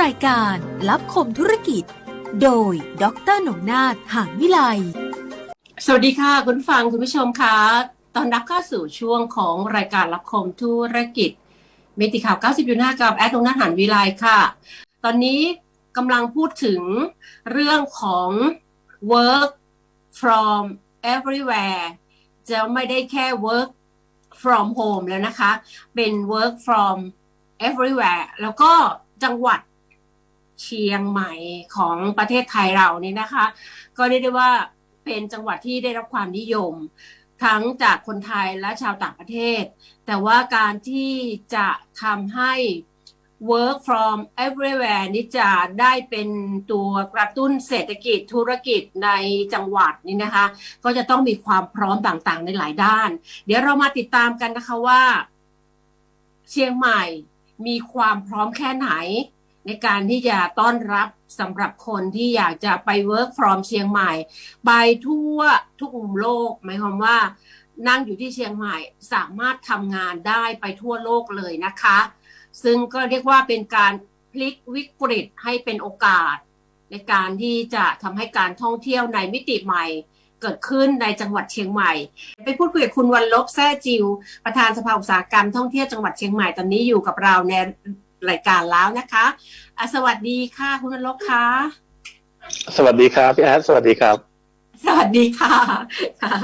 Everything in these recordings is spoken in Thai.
รายการรับคมธุรกิจ โดย ดรหนงนาถหานวิไล สวัสดีค่ะคุณฟังคุณผู้ชมคะตอนรับเข้าสู่ช่วงของรายการรับคมธุรกิจมิติข่าว 90อยู่หน้ากับแอดตรงหน้าหันวิไลค่ะ ตอนนี้กำลังพูดถึงเรื่องของ work from everywhere จะไม่ได้แค่ work from home แล้วนะคะ เป็น work from everywhere แล้วก็จังหวัด เชียงใหม่ของประเทศไทยเรานี่นะคะ ก็เรียกได้ว่าเป็นจังหวัดที่ได้รับความนิยม ทั้งจากคนไทยและชาวต่างประเทศ แต่ว่าการที่จะทำให้ work from everywhere นี่จะได้เป็นตัวกระตุ้นเศรษฐกิจธุรกิจในจังหวัดนี่นะคะ ก็จะต้องมีความพร้อมต่างๆในหลายด้าน เดี๋ยวเรามาติดตามกันนะคะว่า เชียงใหม่มีความพร้อมแค่ไหน ในการที่จะต้อนรับสำหรับคนที่อยากจะไป work from เชียงใหม่ ไปทั่วทุกมุมโลก หมายความว่านั่งอยู่ที่เชียงใหม่สามารถทำงานได้ไปทั่วโลกเลยนะคะ ซึ่งก็เรียกว่าเป็นการพลิกวิกฤตให้เป็นโอกาส ในการที่จะทำให้การท่องเที่ยวในมิติใหม่เกิดขึ้นในจังหวัดเชียงใหม่ ไปพูดคุยกับคุณวันลบแซ่จิว ประธานสภาอุตสาหกรรมท่องเที่ยวจังหวัดเชียงใหม่ตอนนี้อยู่กับเราใน รายการแล้วนะคะอะสวัสดีค่ะ คุณวันลบค่ะ สวัสดีครับพี่แอดสวัสดีครับ สวัสดีค่ะค่ะ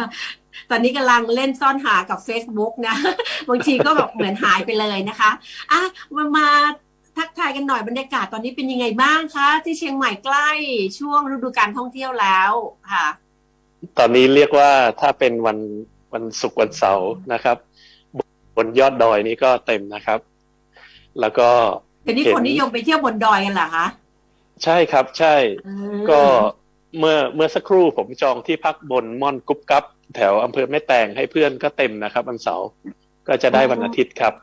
ตอนนี้กำลังเล่นซ่อนหากับ Facebook นะ บางทีก็แบบเหมือนหายไปเลยนะคะอะมามาทักทายกันหน่อยบรรยากาศตอนนี้เป็นยังไงบ้างคะ ที่เชียงใหม่ใกล้ช่วงฤดูการท่องเที่ยวแล้วค่ะ ตอนนี้เรียกว่าถ้าเป็นวันวันศุกร์วันเสาร์นะครับ บนยอดดอยนี้ก็เต็มนะครับ แล้วก็เดี๋ยวนี้เห็นคนนิยมไปเที่ยวบนดอยกันเหรอคะใช่ครับ ใช่อืมก็เมื่อเมื่อสักครู่ผมจองที่พักบนม่อนกุ๊บกับแถวอำเภอแม่แตงให้เพื่อนก็เต็มนะครับวันเสาร์ก็จะได้วันอาทิตย์ครับ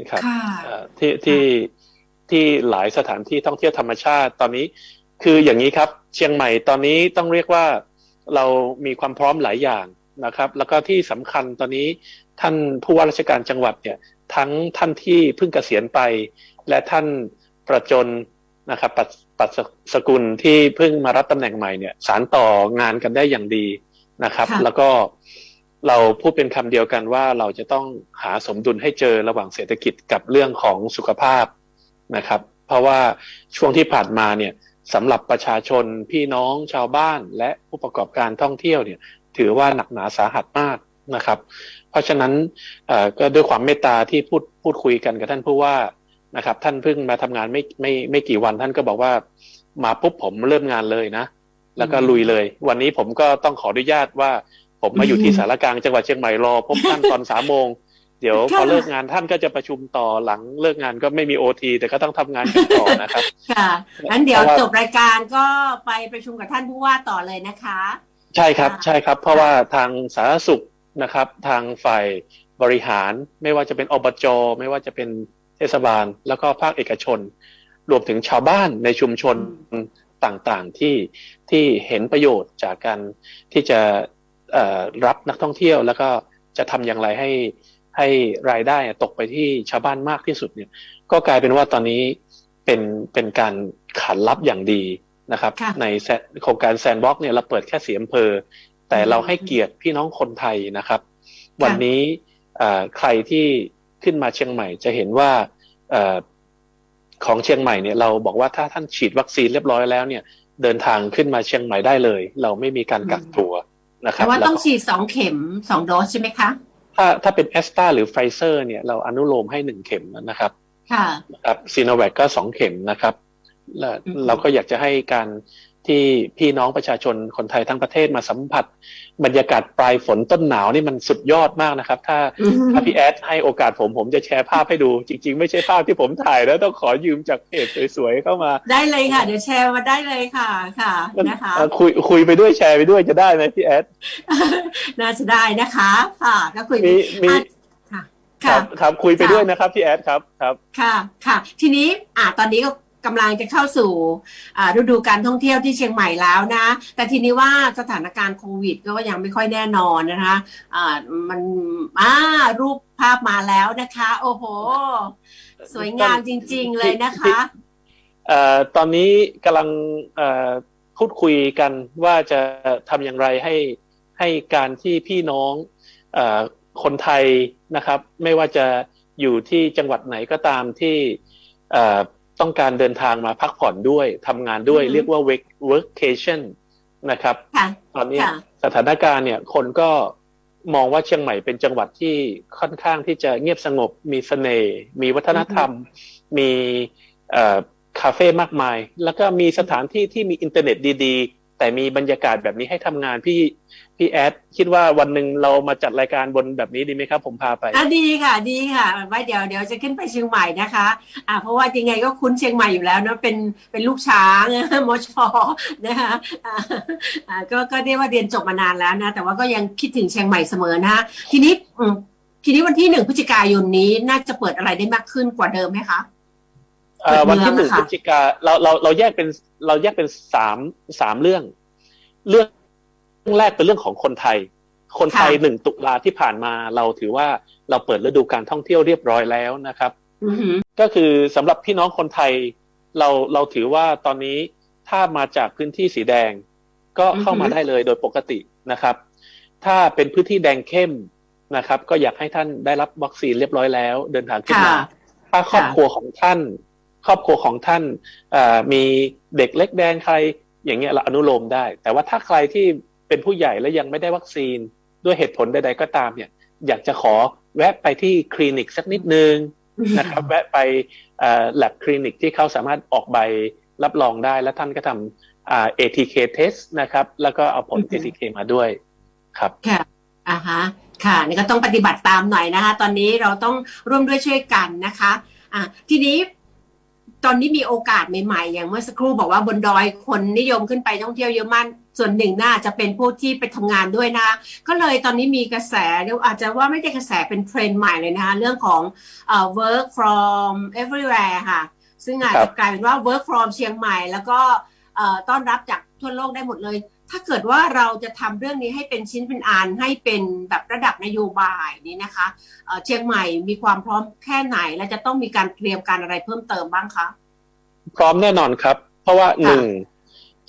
นะครับค่ะเอ่อที่ที่ที่หลายสถานที่ท่องเที่ยวธรรมชาติตอนนี้ คืออย่างนี้ครับ เชียงใหม่ตอนนี้ต้องเรียกว่าเรามีความพร้อมหลายอย่างนะครับ แล้วก็ที่สำคัญตอนนี้ท่านผู้ว่าราชการจังหวัดเนี่ย ทั้งท่านที่เพิ่งเกษียณไป และท่านประจนนะครับปัดปัดสกุลที่เพิ่งมารับตำแหน่งใหม่เนี่ยสารต่องานกันได้อย่างดีนะครับค่ะแล้วก็เราพูดเป็นคำเดียวกันว่าเราจะต้องหาสมดุลให้เจอระหว่างเศรษฐกิจกับเรื่องของสุขภาพนะครับ เพราะว่าช่วงที่ผ่านมาเนี่ยสำหรับประชาชนพี่น้องชาวบ้านและผู้ประกอบการท่องเที่ยวเนี่ย ถือว่าหนักหนาสาหัสมากนะครับเพ ราะฉะนั้นเอ่อก็ด้วยความเมตตาที่พูดพูดคุยกันกับท่านผู้ว่านะครับ ท่านเพิ่งมาทำงานไม่ไม่ไม่กี่วันท่านก็บอกว่ามาปุ๊บผมเริ่มงานเลยนะ แล้วก็ลุยเลย วันนี้ผมก็ต้องขออนุญาตว่า ผมมาอยู่ที่สารกลางจังหวัดเชียงใหม่รอพบท่านตอนสามโมงเดี๋ยวพอค่ะเลิกงานท่านก็จะประชุมต่อหลังเลิกงานก็ไม่มีโอทีแต่ก็ต้องทำงานกันต่อนะครับ ค่ะงั้นเดี๋ยวเพราะว่าจบรายการก็ไปประชุมกับท่านผู้ว่าต่อเลยนะคะ ใช่ครับค่ะใช่ครับ เพราะว่าทางสาธารณสุข นะครับ ทางฝ่ายบริหาร ไม่ว่าจะเป็นอบจไม่ว่าจะเป็นเทศบาล แล้วก็ภาคเอกชน รวมถึงชาวบ้านในชุมชนต่างๆที่ที่เห็นประโยชน์จากการที่จะเอ่อรับนักท่องเที่ยวแล้วก็จะทำอย่างไรให้ให้รายได้ตกไปที่ชาวบ้านมากที่สุดเนี่ย ก็กลายเป็นว่าตอนนี้เป็นเป็นการขันรับอย่างดีนะครับค่ะในแซโครงการแซนบ็อกเนี่ยเราเปิดแค่สีอำเภอ แต่เราให้เกียรติพี่น้องคนไทยนะครับ วันนี้เอ่อใครที่ขึ้นมาเชียงใหม่จะเห็นว่าเอ่อของเชียงใหม่เนี่ยเราบอกว่าถ้าท่านฉีดวัคซีนเรียบร้อยแล้วเนี่ย เดินทางขึ้นมาเชียงใหม่ได้เลย เราไม่มีการกักตัวนะครัแต่บว่าต้องแล้วก็ฉีดสองเข็มสองโดสใช่ไหมคะ ถ้าถ้าเป็นแอสตราหรือไฟเซอร์เนี่ยเราอนุโลมให้หนึ่งเข็มนะครับ ค่ะนะครับซีโนแวคก็สองเข็มนะครับและอืมเราก็อยากจะให้การ ที่พี่น้องประชาชนคนไทยทั้งประเทศมาสัมผัส บรรยากาศปลายฝนต้นหนาวนี่มันสุดยอดมากนะครับ ถ้าอืมถ้าพี่แอดให้โอกาสผมผมจะแชร์ภาพให้ดู จริง ๆ ไม่ใช่ภาพที่ผมถ่ายแล้วต้องขอยืมจากเพจสวยๆเข้ามา ได้เลยค่ะ เดี๋ยวแชร์มาได้เลยค่ะค่ะนะคะเอ่อคุยคุยไปด้วยแชร์ไปด้วยจะได้ไหมพี่แอดน่าจะได้นะคะค่ะก็คุยมีมีอะค่ะครัค่ะบครับคุยไปค่ะด้วยนะครับพี่แอดครับครับ ค่ะค่ะ ทีนี้อ่าตอนนี้ก็ กำลังจะเข้าสู่ฤดูการท่องเที่ยวที่เชียงใหม่แล้วนะ แต่ทีนี้ว่าสถานการณ์โควิดก็ยังไม่ค่อยแน่นอนนะคะอ่ามันอ่ารูปภาพมาแล้วนะคะ โอ้โห สวยงามจริง ๆ เลยนะคะออตอนนี้กำลังพูดคุยกันว่าจะทำอย่างไรให้ให้การที่พี่น้องอคนไทยนะครับ ไม่ว่าจะอยู่ที่จังหวัดไหนก็ตามที่ ต้องการเดินทางมาพักผ่อนด้วยทำงานด้วยอือฮึเรียกว่า work workcation นะครับค่ะตอนนี้ค่ะสถานการณ์เนี่ย คนก็มองว่าเชียงใหม่เป็นจังหวัดที่ค่อนข้างที่จะเงียบสงบ มีเสน่ห์มีวัฒนธรรม มีเอ่อคาเฟ่มากมาย แล้วก็มีสถานที่ที่มีอินเทอร์เน็ตดี ๆ แต่มีบรรยากาศแบบนี้ให้ทำงานพี่พี่แอดคิดว่าวันหนึ่งเรามาจัดรายการบนแบบนี้ดีไหมครับ ผมพาไปอะดีค่ะ ดีค่ะไว้เดี๋ยวเดี๋ยวจะขึ้นไปเชียงใหม่นะคะอ่าเพราะว่ายังไงก็คุ้นเชียงใหม่อยู่แล้วเนะเป็นเป็นลูกช้างมชนะคะอ่าก็ก็เรียกว่าเรียนจบมานานแล้วนะ แต่ว่าก็ยังคิดถึงเชียงใหม่เสมอนะทีนี้ทีนี้วันที่หนึ่งพฤศจิกายนนี้น่าจะเปิดอะไรได้มากขึ้นกว่าเดิมไหมคะ วันดเมืที่องหนึ่งอะค่ะพฤศจิกาเราเราเราแยกเป็นเราแยกเป็นสามสามเรื่อง เรื่องแรกเป็นเรื่องของคนไทย คนไทยค่ะหนึ่งตุลาที่ผ่านมา เราถือว่าเราเปิดฤดูการท่องเที่ยวเรียบร้อยแล้วนะครับอือหือก็คือสำหรับพี่น้องคนไทย เราเราถือว่าตอนนี้ถ้ามาจากพื้นที่สีแดง ก็เข้ามาอือฮึได้เลยโดยปกตินะครับ ถ้าเป็นพื้นที่แดงเข้มนะครับ ก็อยากให้ท่านได้รับวัคซีนเรียบร้อยแล้ว เดินทางขึ้นค่ะมาถ้าครอบครัวของท่าน ครอบครัวของท่านเอ่อมีเด็กเล็กแดงใครอย่างเงี้ยเราอนุโลมได้ แต่ว่าถ้าใครที่เป็นผู้ใหญ่และยังไม่ได้วัคซีนด้วยเหตุผลใดๆก็ตามเนี่ย อยากจะขอแวะไปที่คลินิกสักนิดนึงนะครับ แวะไปแลบคลินิกที่เขาสามารถออกใบรับรองได้ แล้วท่านก็ทำอ่า ATK test นะครับ แล้วก็เอาผลอือฮึ ATK มาด้วยครับค่ะอ่าฮะค่ะนี่ก็ต้องปฏิบัติตามหน่อยนะคะ ตอนนี้เราต้องร่วมด้วยช่วยกันนะคะ อะทีนี้ ตอนนี้มีโอกาสใหม่ๆ อย่างเมื่อสักครู่บอกว่าบนดอยคนนิยมขึ้นไปท่องเที่ยวเยอะมากส่วนหนึ่งน่าจะเป็นผู้ที่ไปทำงานด้วยนะคะก็เลยตอนนี้มีกระแสเรียกว่าอาจจะว่าไม่ใช่กระแสเป็นเทรนด์ใหม่เลยนะคะเรื่องของเอ่อ work from everywhere ค่ะ ซึ่งอาจครัจะบกลายเป็นว่า work from เชียงใหม่ แล้วก็เอ่อต้อนรับจากทั่วโลกได้หมดเลย ถ้าเกิดว่าเราจะทำเรื่องนี้ให้เป็นชิ้นเป็นอันให้เป็นแบบระดับนโยบายนี้นะคะเอ่อเชียงใหม่มีความพร้อมแค่ไหน และจะต้องมีการเตรียมการอะไรเพิ่มเติมบ้างคะ พร้อมแน่นอนครับ เพราะว่าค่ะหนึ่ง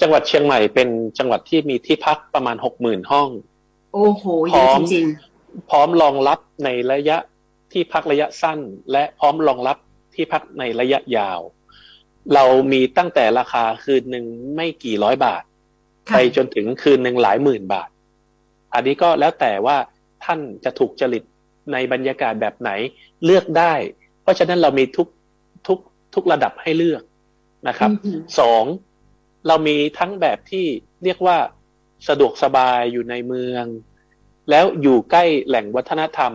จังหวัดเชียงใหม่เป็นจังหวัดที่มีที่พักประมาณหกหมื่นห้อง โอ้โหเยอะพร้อจมริงพร้อมรองรับในระยะที่พักระยะสั้น และพร้อมรองรับที่พักในระยะยาว เรามีตั้งแต่ราคาคืนหนึ่งไม่กี่ร้อยบาทๆค่ะ ไปจนถึงคืนหนึ่งหลายหมื่นบาท อันนี้ก็แล้วแต่ว่าท่านจะถูกจริตในบรรยากาศแบบไหนเลือกได้ เพราะฉะนั้นเรามีทุกทุกทุกระดับให้เลือกนะครับอืมสองเรามีทั้งแบบที่เรียกว่าสะดวกสบายอยู่ในเมือง แล้วอยู่ใกล้แหล่งวัฒนธรรม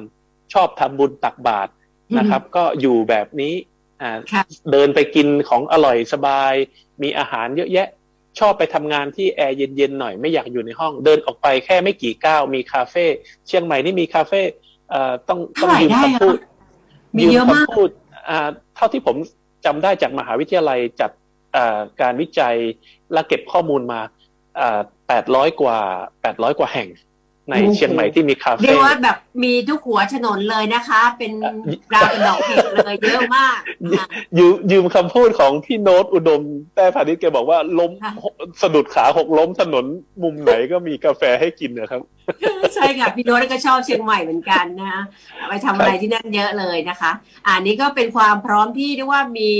ชอบทำบุญตักบาตรนะครับ ก็อยู่แบบนี้อ่าค่ะเดินไปกินของอร่อยสบาย มีอาหารเยอะแยะ ชอบไปทำงานที่แอร์เย็นๆหน่อยไม่อยากอยู่ในห้อง เดินออกไปแค่ไม่กี่ก้าวมีคาเฟ่เชียงใหม่นี่มีคาเฟ่เอ่อต้องต้องเท่าไหร่ยืมได้คำพูดอะมีเยอะมากคำพูดอ่าเท่าที่ผมจำได้จากมหาวิทยาลัยจัดอ่าการวิจัยและเก็บข้อมูลมาแปดร้อยกว่าแปดร้อยกว่าแห่ง ในโอ้โหเชียงใหม่ที่มีคาเรีเฟ่ยกว่าแบบมีทุกหัวถนนเลยนะคะ เป็นราวเป็นดอกเห็ดเลยเยอะมากค่ะยืมยืมคำพูดของพี่โน้ตอุดมแต่พาณิชย์แกบอกว่าล้มค่ะสะดุดขาหกล้มถนนมุมไหนก็มีกาแฟให้กินนะครับ ใช่ค่ะพี่โน้ตก็ชอบเชียงใหม่เหมือนกันนะคะไปทำอะไรที่นั่นเยอะเลยนะคะอันนี้ก็เป็นความพร้อมที่เรียกว่ามี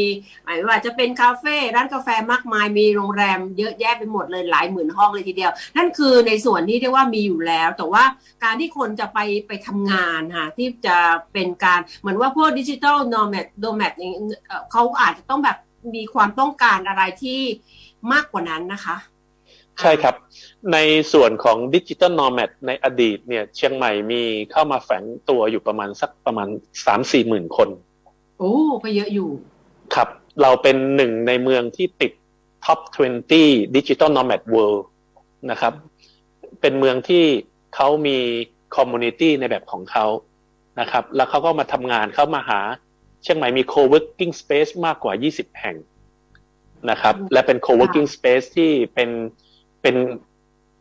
หมายว่าจะเป็นคาเฟ่ร้านกาแฟมากมายมีโรงแรมเยอะแยะไปหมดเลยหลายหมื่นห้องเลยทีเดียว นั่นคือในส่วนที่เรียกว่ามีอยู่แล้วแต่ว่าการที่คนจะไปไปทำงานค่ะที่จะเป็นการเหมือนว่าพวกดิจิทัลโนแมดโดแมดเขาอาจจะต้องแบบมีความต้องการอะไรที่มากกว่านั้นนะคะ ใช่ครับ ในส่วนของดิจิ t a ลนอร์แมในอดีตเนี่ยเชียงใหม่มีเข้ามาแฝงตัวอยู่ประมาณสักประมาณสามสี่หมื่นคน โอ้ก็เยอะอยู่ ครับ เราเป็นหนึ่งในเมืองที่ติด Top 20 Digital Nomad World นะครับ เป็นเมืองที่ เขามีคอมมูนิตี้ในแบบของเขานะครับ แล้วเขาก็มาทำงานเขามาหา เชียงใหม่มี co-working space มากกว่า 20 แห่งนะครับ และเป็น co-working space ที่เป็นเป็น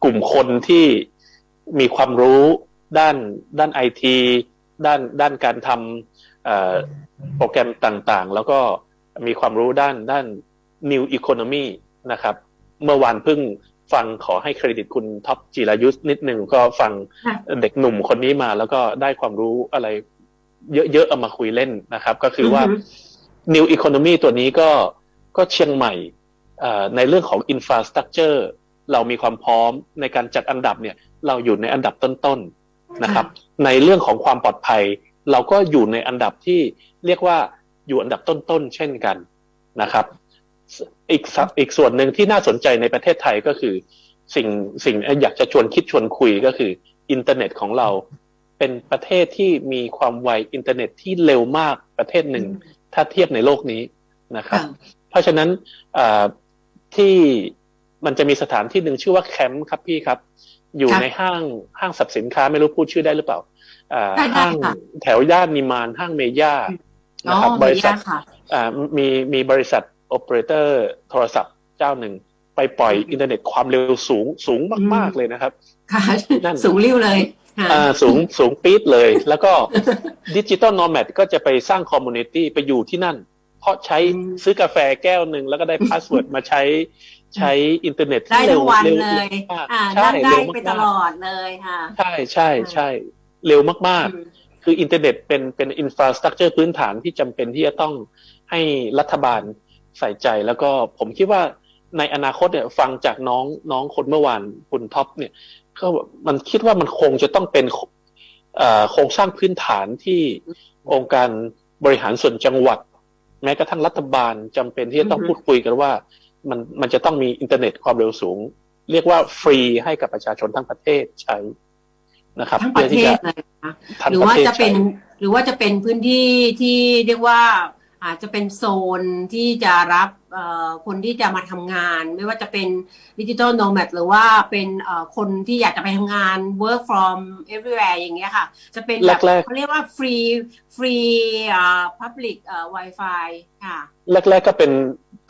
กลุ่มคนที่มีความรู้ด้านด้านไอทีด้านด้านการทำเอ่อโปรแกรมต่างๆ แล้วก็มีความรู้ด้านด้าน New Economy นะครับ เมื่อวานเพิ่ง ฟังขอให้เครดิตคุณท็อปจิรายุทธนิดหนึ่งก็ฟังค่ะเด็กหนุ่มคนนี้มาแล้วก็ได้ความรู้อะไร เยอะๆเอามาคุยเล่นนะครับ ก็คือว่าอือฮึ New Economy ตัวนี้ก็ก็เชียงใหม่เอ่อในเรื่องของ Infrastructure เรามีความพร้อมในการจัดอันดับเนี่ยเราอยู่ในอันดับต้นๆนะครับ ในเรื่องของความปลอดภัย เราก็อยู่ในอันดับที่เรียกว่าอยู่อันดับต้นๆเช่นกันนะครับ อีกสักอีกส่วนหนึ่งที่น่าสนใจในประเทศไทยก็คือสิ่งสิ่งอยากจะชวนคิดชวนคุยก็คืออินเทอร์เน็ตของเรา เป็นประเทศที่มีความไวอินเทอร์เน็ตที่เร็วมากประเทศหนึ่ง ถ้าเทียบในโลกนี้นะครับค่ะเพราะฉะนั้นอ่าที่มันจะมีสถานที่หนึ่งชื่อว่าแคมป์ครับพี่ครับ อยู่ครับในห้างห้างสรรพสินค้าไม่รู้พูดชื่อได้หรือเปล่าอ่าได้ได้ห้างค่ะแถวย่านนิมานห้างเมย่าอ๋อนะครับบมีริษัทยากค่ะอ่ามีมีบริษัท โอเปอเรเตอร์โทรศัพท์เจ้าหนึ่ง ไปปล่อยอืมอินเทอร์เน็ตความเร็วสูงสูงมากอืมๆเลยนะครับ ค่ะนั่นสูงริ้วเลยค่ะอ่าสูงสูงปี๊ดเลย แล้วก็ดิจิตอลนอ m แม d ก็จะไปสร้างคอมมูนิตี้ไปอยู่ที่นั่น เพราะใช้อืมซื้อกาแฟแก้วหนึ่งแล้วก็ได้พาสเวิร์ดมาใช้ใช้อินเทอร์เน็ตได้ที่เร็ทั้วงวันเร็วเลยมากอ่าใช่นั่งได้เร็วไปมากตลอดเลยค่ะๆใช่ใช่ใช่เร็วมากอืมๆคืออินเทอร์เน็ตเป็นเป็นอินฟราสตรักเจอร์พื้นฐานที่จำเป็นที่จะต้องให้รัฐบาล ใส่ใจแล้วก็ผมคิดว่าในอนาคตเนี่ยฟังจากน้องน้องคนเมื่อวานคุณท็อปเนี่ยก็มันคิดว่ามันคงจะต้องเป็นเอ่อโครงสร้างพื้นฐานที่องค์การบริหารส่วนจังหวัด แม้กระทั่งรัฐบาลจำเป็นที่จะต้องอือฮึพูดคุยกันว่า มันมันจะต้องมีอินเทอร์เน็ตความเร็วสูง เรียกว่าฟรีให้กับประชาชนทั้งประเทศใช้นะครับทั้งประเทที่ศจะเลยนะคะทั้งหรือประว่าเทศจะเป็นใช้หรือว่าจะเป็นพื้นที่ที่เรียกว่า อาจจะเป็นโซนที่จะรับเอ่อคนที่จะมาทำงาน ไม่ว่าจะเป็นดิจิทัลโนแมดหรือว่าเป็นเอ่อคนที่อยากจะไปทำงาน work from everywhere อย่างเงี้ยค่ะ จะเป็นแบบแรกๆเขาเรียกว่าฟรีฟรีอ่า public เอ่อ wifi ค่ะ แรก ๆก็เป็น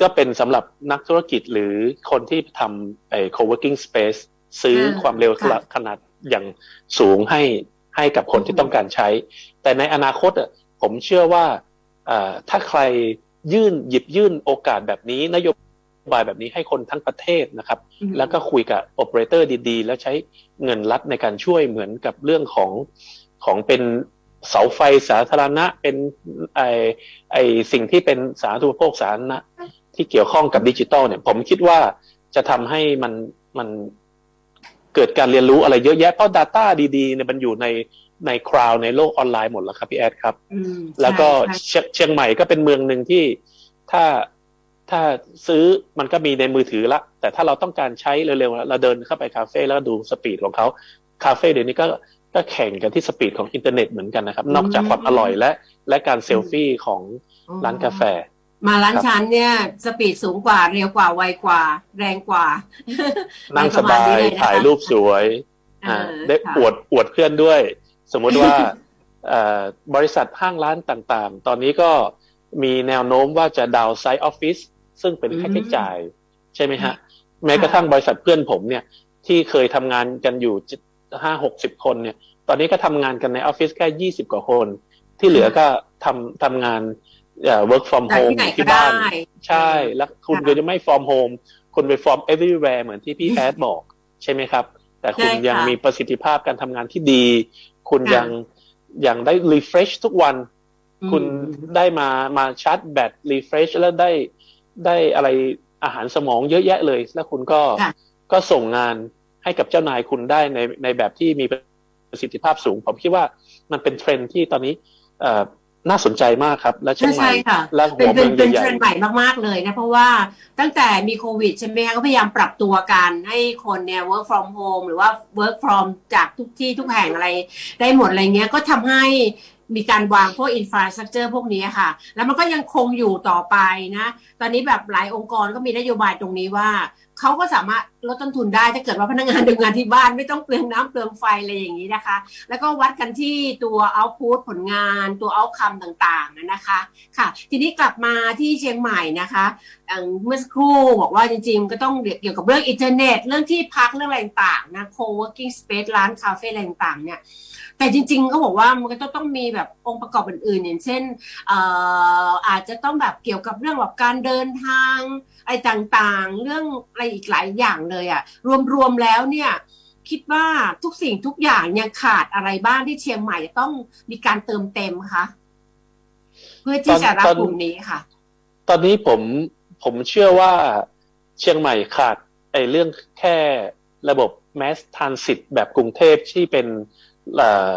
ก็เป็นสำหรับนักธุรกิจหรือคนที่ทำไอ้ co-working space ซื้ออ่าความเร็วค่ะขนาดอย่างสูงให้ให้กับคนอืที่มต้องการใช้ แต่ในอนาคตอะผมเชื่อว่าเอ่อ ถ้าใครยื่นหยิบยื่นโอกาสแบบนี้ นโยบายแบบนี้ให้คนทั้งประเทศนะครับอืมแล้วก็คุยกับโอเปอเรเตอร์ดีๆ แล้วใช้เงินรัฐในการช่วยเหมือนกับเรื่องของของเป็นเสาไฟสาธารณะเป็นไอไอสิ่งที่เป็นสาธารณูปโภคสาธารณะที่เกี่ยวข้องกับดิจิตอลเนี่ย ผมคิดว่าจะทำให้มันมันเกิดการเรียนรู้อะไรเยอะแยะเพราะ Data ดีๆเนี่ยมันอยู่ใน ในคราวในโลกออนไลน์หมดแล้วครับพี่แอดครับอืมแล้วก็ใช่ใช่เชียงเชียงใหม่ก็เป็นเมืองหนึ่งที่ถ้าถ้าซื้อมันก็มีในมือถือละ แต่ถ้าเราต้องการใช้เร็วๆเราเดินเข้าไปคาเฟ่แล้วก็ดูสปีดของเขาคาเฟ่เดี๋ยวนี้ก็ก็แข่งกันที่สปีดของอินเทอร์เน็ตเหมือนกันนะครับ นอกจากความอร่อยและ และการเซลฟี่ของร้านกาแฟ มาร้านครับชั้นเนี่ย สปีดสูงกว่าเร็วกว่าไวกว่า แรงกว่านั่งสประมบาณนี้ยเลนะคะถ่ายรูปสวยอ่าเออได้ค่ะอวดอวดเพื่อนด้วย สมมุติว่าเอ่อบริษัทห้างร้านต่างๆ ตอนนี้ก็มีแนวโน้มว่าจะดาวไซต์ออฟฟิศซึ่งเป็นค่าใช้จ่าย ใช่ไหมฮะ แม้กระทั่งบริษัทเพื่อนผมเนี่ย ที่เคยทำงานกันอยู่ห้าหกสิบคนเนี่ย ตอนนี้ก็ทำงานกันในออฟฟิศแค่ยี่สิบกว่าคน ที่เหลือก็ทำทำงานเอ่อ work from จาก home ที่ไหนที่ก็ได้บ้าน ใช่ แล้วคุณค่ะก็จะไม่ from home คุณไป from everywhere เหมือนที่พี่แอดบอก ใช่ไหมครับ แต่คุณใช่ค่ะยังมีประสิทธิภาพการทำงานที่ดี คุณค่ะยังยังได้ refresh ทุกวันอืมคุณได้มามาชาร์จแบต refresh แล้วได้ได้อะไรอาหารสมองเยอะแยะเลย แล้วคุณก็ค่ะก็ส่งงานให้กับเจ้านายคุณได้ในในแบบที่มีประสิทธิภาพสูง ผมคิดว่ามันเป็นเทรนด์ที่ตอนนี้เอ่อ น่าสนใจมากครับ และเชียงใหม่ใช่ค่ะและเป็หันวเป็เมืนองเป็นใหเทรญ่นด์ใหม่มากๆเลยนะเพราะว่าตั้งแต่มีโควิดใช่ไหมคะก็พยายามปรับตัวกันให้คนเนี่ย work from home หรือว่า work from จากทุกที่ทุกแห่งอะไรได้หมดอะไรเงี้ยก็ทำให้มีการวางพวก infrastructure พวกนี้ค่ะ แล้วมันก็ยังคงอยู่ต่อไปนะ ตอนนี้แบบหลายองค์กรก็มีนโยบายตรงนี้ว่า เขาก็สามารถลดต้นทุนได้ถ้าเกิดว่าพนักงานทำงานที่บ้านไม่ต้องเปลืองน้ำเปลืองไฟอะไรอย่างนี้นะคะ แล้วก็วัดกันที่ตัวเอาพุตผลงานตัวเอาคัมต่างๆนะคะค่ะ ทีนี้กลับมาที่เชียงใหม่นะคะ เมื่อสักครู่บอกว่าจริงๆ ก็ต้องเกี่ยวกับเรื่องอินเทอร์เน็ต เรื่องที่พักเรื่องอะไรต่างๆนะ co-working space ร้านคาเฟ่อะไรต่างๆเนี่ยแต่จริงๆก็บอกว่ามันก็ต้องมีแบบองค์ประกอบอื่นๆ อย่างเช่นเอ่ออาจจะต้องแบบเกี่ยวกับเรื่องแบบการเดินทางอะไรต่างๆ เรื่องอะไรอีกหลายอย่างเลยอะรวมๆแล้วเนี่ยคิดว่าทุกสิ่งทุกอย่างยังขาดอะไรบ้างที่เชียงใหม่จะต้องมีการเติมเต็มคะเพื่อที่จะรับกลุ่มนี้ค่ะ ตอนนี้ผม ผมเชื่อว่าเชียงใหม่ขาดไอ้เรื่องแค่ระบบ mass transit แบบกรุงเทพที่เป็นเอ่อ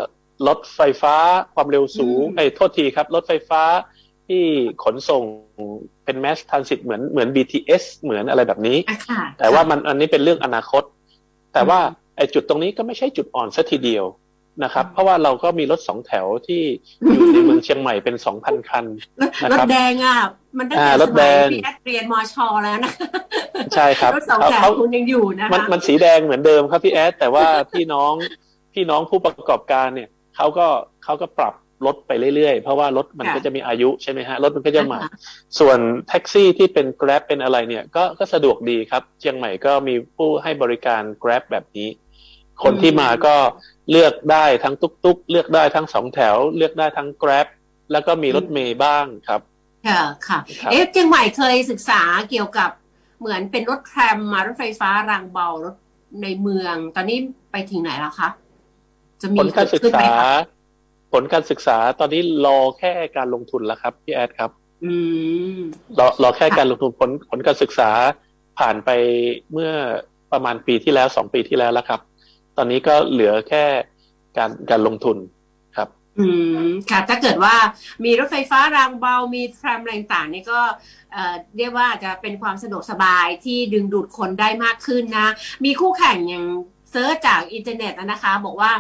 รถไฟฟ้าความเร็วสูงอืมไอ้โทษทีครับ รถไฟฟ้าที่ขนส่งเป็น mass transit เหมือนเหมือน BTS เหมือนอะไรแบบนี้อะค่ะแต่ว่ามันอันนี้เป็นเรื่องอนาคต แต่ว่าไอ้จุดตรงนี้ก็ไม่ใช่จุดอ่อนสัทีเดียว นะครับ เพราะว่าเราก็มีรถสองแถวที่อยู่ในเมืองเชียงใหม่เป็นสองพันคันรถนะรครัถบแดงอะ มันตั้งอ่าแต่รสถแดมัยงพี่แอดเรียนมอชอแล้วนะใช่ครับรถสองแถวเขาคุณยังอยู่นะคะมันมันสีแดงเหมือนเดิมครับพี่แอดแต่ว่าพี่น้องพี่น้องผู้ประกอบการเนี่ยเขาก็เขาก็ปรับรถไปเรื่อยๆ เพราะว่ารถมันก็จะมีอายุใช่ไหมฮะ รถมันก็จะใหม่ ส่วนแท็กซี่ที่เป็น Grab เป็นอะไรเนี่ย ก็ก็สะดวกดีครับ เชียงใหม่ก็มีผู้ให้บริการ Grab แบบนี้ คนที่มาก็เลือกได้ทั้งตุ๊กๆเลือกได้ทั้งสองแถว เลือกได้ทั้ง Grab แล้วก็มีรถเมย์บ้างครับ ค่ะค่ะครับเอ๊ะเชียงใหม่เคยศึกษาเกี่ยวกับเหมือนเป็นรถแทรมมารถไฟฟ้ารางเบารถในเมือง ตอนนี้ไปถึงไหนแล้วคะจะมีผลการศึกขึ้นไหมษาคะผลการศึกษาตอนนี้รอแค่การลงทุนแล้วครับพี่แอดครับ อืมรอรอแค่ค่ะการลงทุนผลผลการศึกษาผ่านไปเมื่อประมาณปีที่แล้วสองปีที่แล้วแล้วครับ ตอนนี้ก็เหลือแค่การการลงทุนครับ อืมค่ะ ถ้าเกิดว่ามีรถไฟฟ้ารางเบา มีแทรมอะไรต่างๆนี่ก็เอ่อเรียกว่าจะเป็นความสะดวกสบายที่ดึงดูดคนได้มากขึ้นนะ มีคู่แข่งอย่างเซิร์ชจากอินเทอร์เน็ตนะคะ บอกว่า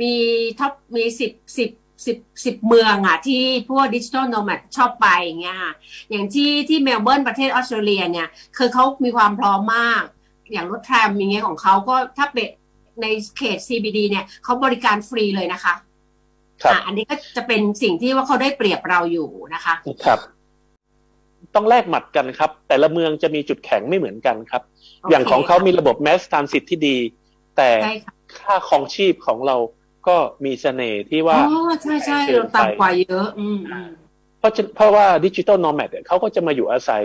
มีท็อปมีสิบสิบสิบสิบเมืองอะที่พวกดิจิทัลโนแมดชอบไปอย่างเงี้ยค่ะอย่างที่ที่เมลเบิร์นประเทศออสเตรเลียเนี่ย คือเขามีความพร้อมมาก อย่างรถแทรมอย่างเงี้ยของเขาก็ถ้าเป็น ในเขต CBD เนี่ยเขาบริการฟรีเลยนะคะครับอะอันนี้ก็จะเป็นสิ่งที่ว่าเขาได้เปรียบเราอยู่นะคะครับ ต้องแลกหมัดกันครับ แต่ละเมืองจะมีจุดแข็งไม่เหมือนกันครับโอเคอย่างของเขามีระบบ mass transit ที่ดี แต่ใช่ค่ะค่าครองชีพของเราก็มีเสน่ห์ที่อ๋ว่าอใช่ใช่แพงเกินเราต่ำกว่าไปเยอะ อืมอืมเพ ราะฉะเพราะว่าดิจิ t a ลโนแมดเขาก็จะมาอยู่อาศัย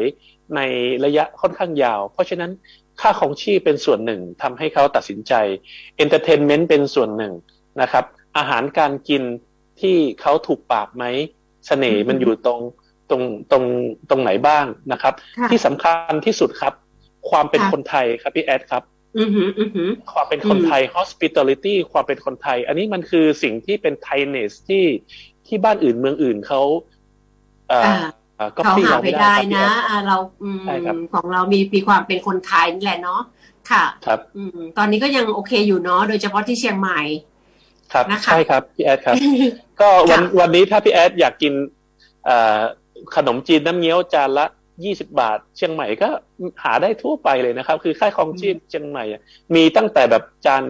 ในระยะค่อนข้างยาว เพราะฉะนั้นค่าของชีพเป็นส่วนหนึ่งทำให้เขาตัดสินใจเอนเตอร์เทนเมนต์เป็นส่วนหนึ่งนะครับ อาหารการกินที่เขาถูกปากไหมเสน่ห์มันอยู่ตรงตรงตรงตรงไหนบ้างนะครับค่ะที่สำคัญที่สุดครับ ความเป็นค่ะคนไทยครับพี่แอดครับอือหืออือหือความเป็นคนไทย hospitality ความเป็นคนไทย อันนี้มันคือสิ่งที่เป็นไทยเนสที่ที่บ้านอื่นเมืองอื่นเขา เอ่ออ่าอ่าก็เขาพี่หาเราไปไม่ได้ได้นะครับอ่าเราอืมใช่ครับของเรามีมีความเป็นคนไทยนี่แหละเนาะค่ะ ครับอืมตอนนี้ก็ยังโอเคอยู่เนาะโดยเฉพาะที่เชียงใหม่ ครับนะคะใช่ครับพี่แอดครับ ก็วันวันนี้ถ้าพี่แอดอยากกินเอ่อขนมจีนน้ำเงี้ยวจานละยี่สิบาท เชียงใหม่ก็หาได้ทั่วไปเลยนะครับ คือค่าครองชีพเชียงใหม่อะมีตั้งแต่แบบจาน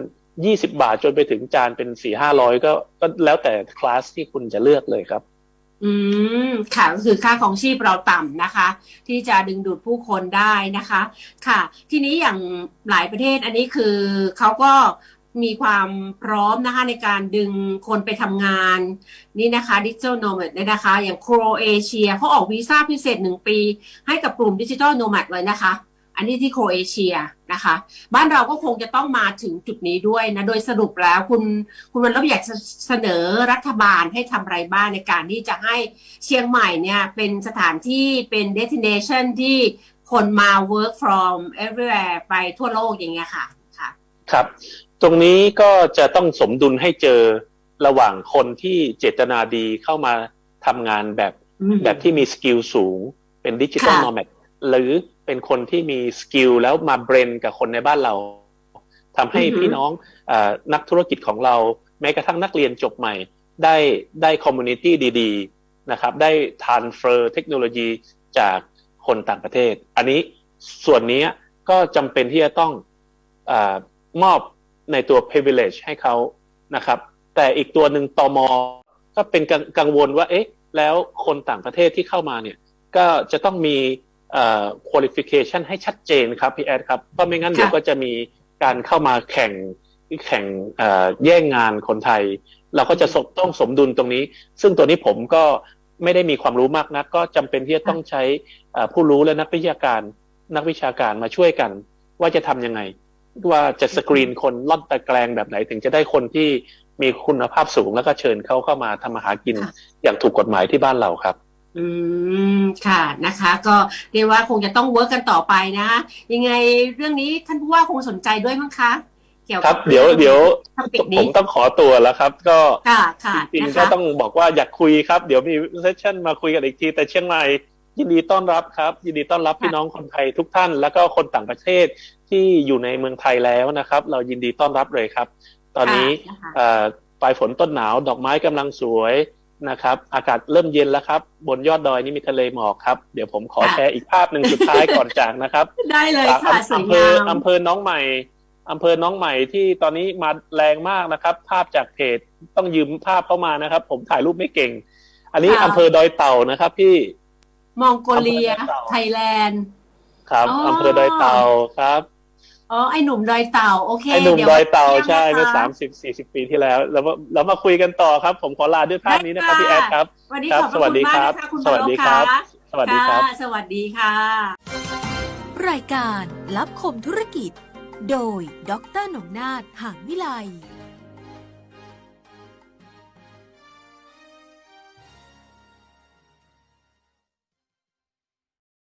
ยี่สิบาทจนไปถึงจานเป็นสี่ห้าร้อยก็ก็แล้วแต่คลาสที่คุณจะเลือกเลยครับ อืมค่ะก็คือค่าของชีพเราต่ำนะคะ ที่จะดึงดูดผู้คนได้นะคะ ค่ะ ทีนี้อย่างหลายประเทศอันนี้คือเขาก็มีความพร้อมนะคะในการดึงคนไปทำงานนี่นะคะดิจิทัลโนแมดเนี่ยนะคะ อย่างโครเอเชียเขาออกวีซ่าพิเศษหนึ่งปี ให้กับกลุ่มดิจิทัลโนแมดเลยนะคะ อันนี้ที่โครเอเชียนะคะ บ้านเราก็คงจะต้องมาถึงจุดนี้ด้วยนะ โดยสรุปแล้วคุณคุณวันลบอยากจะเสนอรัฐบาลให้ทำอะไรบ้างในการที่จะให้เชียงใหม่เนี่ยเป็นสถานที่เป็น destination ที่คนมา work from everywhere ไปทั่วโลกอย่างเงี้ยค่ะค่ะ ครับ ตรงนี้ก็จะต้องสมดุลให้เจอระหว่างคนที่เจตนาดีเข้ามาทำงานแบบอืมแบบที่มีสกิลสูงเป็นดิจิทัลค่ะโนแมดหรือ เป็นคนที่มีสกิลแล้วมาเบรนกับคนในบ้านเราทำให้อือฮึพี่น้องเออนักธุรกิจของเรา แม้กระทั่งนักเรียนจบใหม่ ได้ได้คอมมูนิตี้ดีๆนะครับ ได้ทานเฟอร์เทคโนโลยีจากคนต่างประเทศ อันนี้ส่วนนี้ก็จำเป็นที่จะต้องอามอบในตัว privilege ให้เขานะครับ แต่อีกตัวหนึ่งตมก็เป็นกังกังวลว่า เอ๊ะ แล้วคนต่างประเทศที่เข้ามาเนี่ย ก็จะต้องมี เอ่อ qualification ให้ชัดเจนครับพี่แอดครับเพราะไม่งั้นค่ะเดี๋ยวก็จะมีการเข้ามาแข่งแข่งเอ่อแย่งงานคนไทย เราก็จะสมต้องสมดุลตรงนี้ ซึ่งตัวนี้ผมก็ไม่ได้มีความรู้มากนัก ก็จำเป็นที่จะต้องใช้เอ่อผู้รู้และนักวิชาการนักวิชาการมาช่วยกัน ว่าจะทำยังไง ว่าจะสกรีนคนล่อนตะแกรงแบบไหนถึงจะได้คนที่มีคุณภาพสูงแล้วก็เชิญเขาเข้ามาทำมาหากินค่ะอย่างถูกกฎหมายที่บ้านเราครับ อืม ค่ะนะคะ ก็เรียกว่าคงจะต้องเวิร์กกันต่อไปนะคะยังไงเรื่องนี้ท่านผู้ว่าคงสนใจด้วยมั้งคะ เกี่ยวครักับบเดี๋ยวเดี๋ยวท็อปิกผนี้มต้องขอตัวแล้วครับ ก็ค่ะค่ะจริงนะๆก็คะต้องบอกว่าอยากคุยครับ เดี๋ยวมีเซสชั่นมาคุยกันอีกที แต่เชียงใหม่ยินดีต้อนรับครับ ยินดีต้อนรับพี่น้องคนไทยทุกท่าน แล้วก็คนต่างประเทศที่อยู่ในเมืองไทยแล้วนะครับ เรายินดีต้อนรับเลยครับ ตอนนี้ ค่ะนะคะ เอ่อปลายฝนต้นหนาวดอกไม้กำลังสวย นะครับ อากาศเริ่มเย็นแล้วครับ บนยอดดอยนี่มีทะเลหมอกครับ เดี๋ยวผมขอค่ะแชร์อีกภาพหนึ่งสุดท้ายก่อนจากนะครับ ได้เลยจากค่ะสวยอำเภงาอมอำเภอน้องใหม่อำเภอน้องใหม่ที่ตอนนี้มาแรงมากนะครับ ภาพจากเพจต้องยืมภาพเข้ามานะครับ ผมถ่ายรูปไม่เก่ง อันนี้ค่ะอำเภอดอยเต่านะครับพี่ มองโกเลียอำเภอดอยเต่าไทยแลนด์ ครับอ๋อออำเภอดอยเต่าครับ อ๋อไอหนุ่มดอยเต่าโอเคไอหนุ่มดี๋วดอยเต่ายี่ยใช่นะคะเมื่อสามสิบสี่สิบปีที่แล้ว แล้วมาเรามาคุยกันต่อครับ ผมขอลาด้วยภาพนี้นะครับได้พี่ค่ะแอดครับวันนี้ครับขอบพสระวัสคุณดีมากครับนะคะคุณสวัสดีครับะสวัสดีครับะสวัสดีค่ะ รายการลับคมธุรกิจ โดยดรหนงนาถหางวิไล